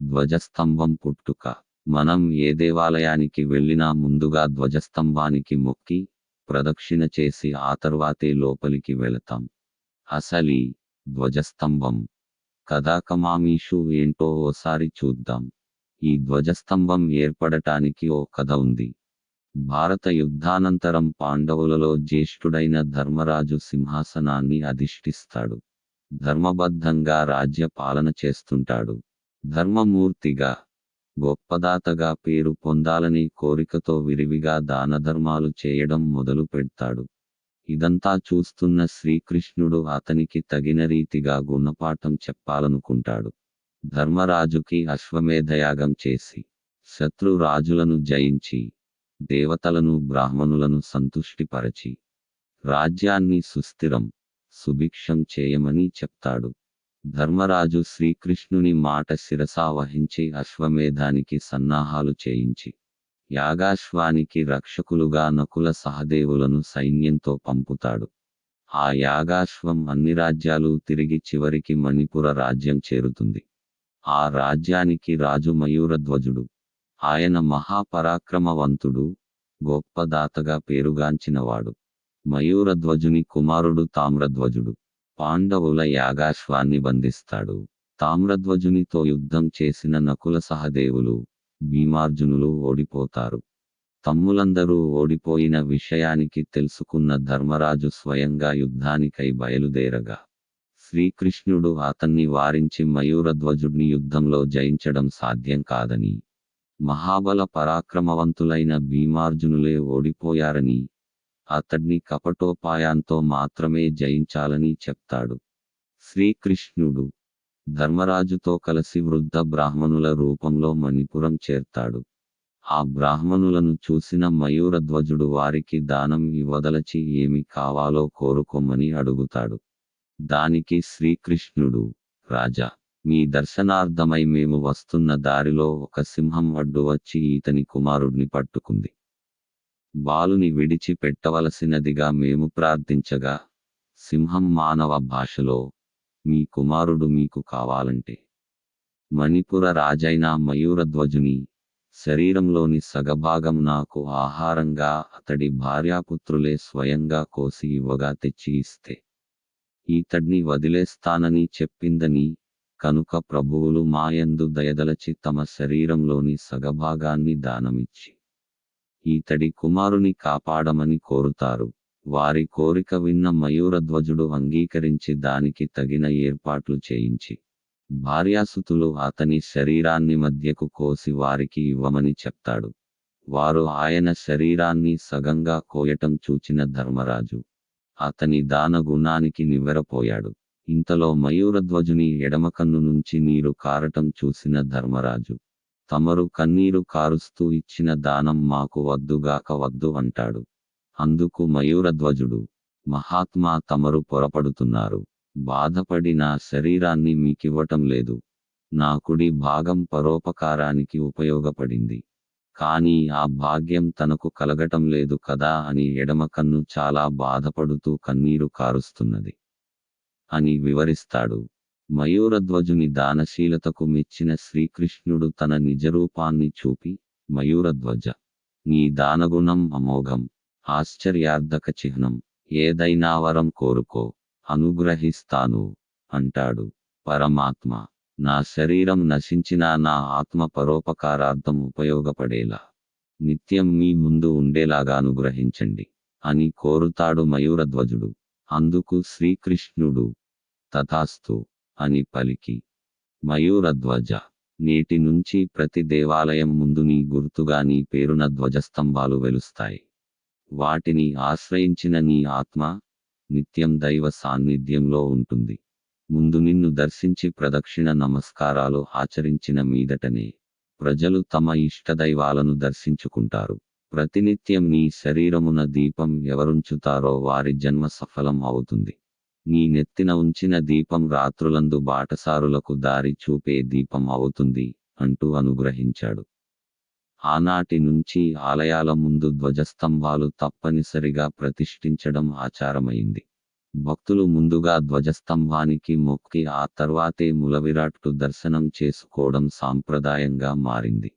ధ్వజస్తంభం పుట్టుక. మనం ఏ దేవాలయానికి వెళ్ళినా ముందుగా ధ్వజస్తంభానికి మొక్కి ప్రదక్షిణ చేసి ఆ తర్వాతే లోపలికి వెళతాం. అసలి ధ్వజస్తంభం కథాకమామీషు ఏంటో ఓసారి చూద్దాం. ఈ ధ్వజస్తంభం ఏర్పడటానికి ఓ కథ ఉంది. భారత యుద్ధానంతరం పాండవులలో జ్యేష్ఠుడైన ధర్మరాజు సింహాసనాన్ని అధిష్ఠిస్తాడు. ధర్మబద్ధంగా రాజ్య పాలన చేస్తుంటాడు. ధర్మమూర్తిగా గొప్పదాతగా పేరు పొందాలని కోరికతో విరివిగా దానధర్మాలు చేయడం మొదలు పెడతాడు. ఇదంతా చూస్తున్న శ్రీకృష్ణుడు అతనికి తగిన రీతిగా గుణపాఠం చెప్పాలనుకుంటాడు. ధర్మరాజుకి అశ్వమేధయాగం చేసి శత్రు రాజులను జయించి దేవతలను బ్రాహ్మణులను సంతుష్టిపరచి రాజ్యాన్ని సుస్థిరం సుభిక్షం చేయమని చెప్తాడు. ధర్మరాజు శ్రీకృష్ణుని మాట శిరసా వహించి అశ్వమేధానికి సన్నాహాలు చేయించి యాగాశ్వానికి రక్షకులుగా నకుల సహదేవులను సైన్యంతో పంపుతాడు. ఆ యాగాశ్వం అన్ని రాజ్యాలు తిరిగి చివరికి మణిపుర రాజ్యం చేరుతుంది. ఆ రాజ్యానికి రాజు మయూరధ్వజుడు. ఆయన మహాపరాక్రమవంతుడు గొప్పదాతగా పేరుగాంచినవాడు. మయూరధ్వజుని కుమారుడు తామ్రధ్వజుడు. పాండవుల యాగాశ్వాన్ని బంధిస్తాడు. తామ్రధ్వజునితో యుద్ధం చేసిన నకుల సహదేవులు భీమార్జునులు ఓడిపోతారు. తమ్ములందరూ ఓడిపోయిన విషయానికి తెలుసుకున్న ధర్మరాజు స్వయంగా యుద్ధానికై బయలుదేరగా శ్రీకృష్ణుడు అతన్ని వారించి మయూరధ్వజుడిని యుద్ధంలో జయించడం సాధ్యం కాదని మహాబల పరాక్రమవంతులైన భీమార్జునులే ఓడిపోయారని అతడ్ని కపటోపాయాంతో మాత్రమే జయించాలని చెప్తాడు. శ్రీకృష్ణుడు ధర్మరాజుతో కలిసి వృద్ధ బ్రాహ్మణుల రూపంలో మణిపురం చేర్తాడు. ఆ బ్రాహ్మణులను చూసిన మయూరధ్వజుడు వారికి దానం ఇవ్వదలచి ఏమి కావాలో కోరుకోమని అడుగుతాడు. దానికి శ్రీకృష్ణుడు రాజా మీ దర్శనార్థమై మేము వస్తున్న దారిలో ఒక సింహం అడ్డు వచ్చి ఈతని కుమారుడిని పట్టుకుంది. బాలుని విడిచి పెట్టవలసినదిగా మేము ప్రార్థించగా సింహం మానవ భాషలో మీ కుమారుడు మీకు కావాలంటే మణిపుర రాజైన మయూరధ్వజుని శరీరంలోని సగభాగం నాకు ఆహారంగా అతడి భార్యాపుత్రులే స్వయంగా కోసి ఇవ్వగా తెచ్చి ఇస్తే. ఈతడ్ని వదిలేస్తానని చెప్పిందని కనుక ప్రభువులు మాయందు దయదలచి తమ శరీరంలోని సగభాగాన్ని దానమిచ్చి ఈతడి కుమారుని కాపాడమని కోరుతారు. వారి కోరిక విన్న మయూరధ్వజుడు అంగీకరించి దానికి తగిన ఏర్పాట్లు చేయించి భార్యాసుతులు అతని శరీరాన్ని మధ్యకు కోసి వారికి ఇవ్వమని చెప్తాడు. వారు ఆయన శరీరాన్ని సగంగా కోయటం చూచిన ధర్మరాజు అతని దాన గుణానికి నివ్వెరపోయాడు. ఇంతలో మయూరధ్వజుని ఎడమ కన్ను నుంచి నీరు కారటం చూసిన ధర్మరాజు తమరు కన్నీరు కారుస్తూ ఇచ్చిన దానం మాకు వద్దుగాక వద్దు అంటాడు. అందుకు మయూరధ్వజుడు మహాత్మా తమరు పొరపడుతున్నారు. బాధపడి నా శరీరాన్ని మీకివ్వటం లేదు. నా కుడి భాగం పరోపకారానికి ఉపయోగపడింది. కానీ ఆ భాగ్యం తనకు కలగటం లేదు కదా అని ఎడమ కన్ను చాలా బాధపడుతూ కన్నీరు కారుస్తున్నది. అని వివరిస్తాడు. మయూరధ్వజుని దానశీలతకు మెచ్చిన శ్రీకృష్ణుడు తన నిజరూపాన్ని చూపి మయూరధ్వజ నీ దానగుణం అమోఘం ఆశ్చర్యార్థక చిహ్నం ఏదైనా వరం కోరుకో అనుగ్రహిస్తాను అంటాడు. పరమాత్మ నా శరీరం నశించినా నా ఆత్మ పరోపకారార్థం ఉపయోగపడేలా నిత్యం మీ ముందు ఉండేలాగా అనుగ్రహించండి అని కోరుతాడు మయూరధ్వజుడు. అందుకు శ్రీకృష్ణుడు తథాస్తు అని పలికి. మయూరధ్వజ నేటి నుంచి ప్రతి దేవాలయం ముందు నీ గుర్తుగా నీ పేరున ధ్వజస్తంభాలు వెలుస్తాయి. వాటిని ఆశ్రయించిన నీ ఆత్మ నిత్యం దైవ సాన్నిధ్యంలో ఉంటుంది. ముందు నిన్ను దర్శించి ప్రదక్షిణ నమస్కారాలు ఆచరించిన మీదటనే ప్రజలు తమ ఇష్టదైవాలను దర్శించుకుంటారు. ప్రతినిత్యం నీ శరీరమున దీపం ఎవరుంచుతారో వారి జన్మ సఫలం అవుతుంది. నీ నెత్తిన ఉంచిన దీపం రాత్రులందు బాటసారులకు దారి చూపే దీపం అవుతుంది అంటూ అనుగ్రహించాడు. ఆనాటి నుంచి ఆలయాల ముందు ధ్వజస్తంభాలు తప్పనిసరిగా ప్రతిష్ఠించడం ఆచారమైంది. భక్తులు ముందుగా ధ్వజస్తంభానికి మొక్కి ఆ తర్వాతే మూలవిరాట్టు దర్శనం చేసుకోవడం సాంప్రదాయంగా మారింది.